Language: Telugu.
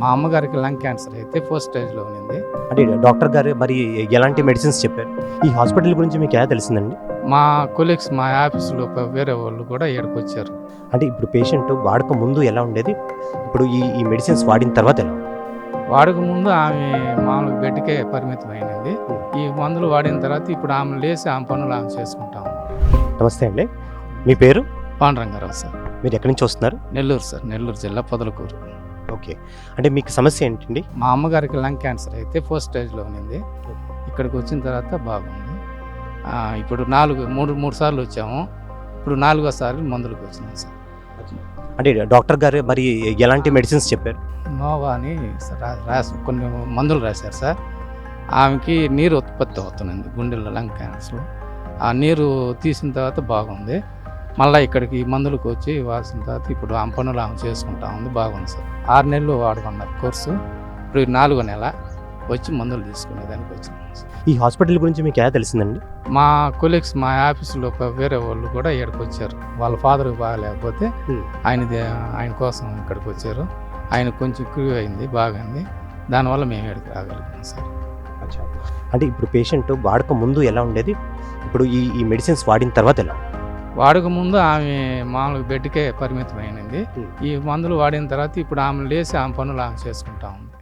మా అమ్మగారికి లంగ్ క్యాన్సర్ అయితే ఫస్ట్ స్టేజ్లో ఉంది అంటే డాక్టర్ గారు మరి ఎలాంటి మెడిసిన్స్ చెప్పారు? ఈ హాస్పిటల్ గురించి మీకు ఎలా తెలిసిందండి? మా కొలీగ్స్ మా ఆఫీసులో వేరే వాళ్ళు కూడా ఇక్కడికి వచ్చారు. అంటే ఇప్పుడు పేషెంట్ వాడక ముందు ఎలా ఉండేది? ఇప్పుడు ఈ ఈ మెడిసిన్స్ వాడిన తర్వాత ఎలా? వాడక ముందు ఆమె మామూలుగా బెడ్కే పరిమితం అయినది ఈ మందులు వాడిన తర్వాత ఇప్పుడు ఆమె లేచి ఆమె పనులు ఆమె చేసుకుంటాం నమస్తే అండి. మీ పేరు? పాండురంగారావు సార్. మీరు ఎక్కడి నుంచి వస్తున్నారు? నెల్లూరు సార్. నెల్లూరు జిల్లా పొదలకూరు. ఓకే. అంటే మీకు సమస్య ఏంటండి? మా అమ్మగారికి లంగ్ క్యాన్సర్ అయితే ఫస్ట్ స్టేజ్లో ఉంది ఇక్కడికి వచ్చిన తర్వాత బాగుంది. ఆ, ఇప్పుడు నాలుగు మూడు మూడు సార్లు వచ్చాము. ఇప్పుడు నాలుగోసారి మందులకు వచ్చినాం సార్. అంటే డాక్టర్ గారు మరి ఎలాంటి మెడిసిన్స్ చెప్పారు? నోవా అని రా- రాసి కొన్ని మందులు రాశారు సార్. ఆమెకి నీరు ఉత్పత్తి అవుతుంది గుండెల్లో లంగ్ క్యాన్సర్ ఆ నీరు తీసిన తర్వాత బాగుంది. మళ్ళీ ఇక్కడికి మందులకు వచ్చి వాసిన తర్వాత ఇప్పుడు ఆమె పనులు ఆమె చేసుకుంటా ఉంది. బాగుంది సార్. ఆరు నెలలు వాడుకున్నారు కోర్సు. ఇప్పుడు నాలుగో నెల వచ్చి మందులు తీసుకునేదానికి వచ్చినాం సార్. ఈ హాస్పిటల్ గురించి మీకు ఎలా తెలిసిందండి? మా కొలీగ్స్ మా ఆఫీసులో వేరే వాళ్ళు కూడా ఇక్కడికి వచ్చారు. వాళ్ళ ఫాదర్కి బాగాలేకపోతే. ఆయన ఆయన కోసం ఇక్కడికి వచ్చారు. ఆయన కొంచెం క్యూ అయింది బాగైంది. దానివల్ల మేము ఇక్కడికి రాగలిగాం సార్. అంటే ఇప్పుడు పేషెంట్ వాడక ముందు ఎలా ఉండేది? ఇప్పుడు ఈ ఈ మెడిసిన్స్ వాడిన తర్వాత ఎలా? వాడక ముందు ఆమె మామూలుగా బెడ్కే పరిమితం అయినది Hmm. ఈ మందులు వాడిన తర్వాత ఇప్పుడు ఆమె లేచి ఆమె పనులు ఆమె చేసుకుంటా ఉంది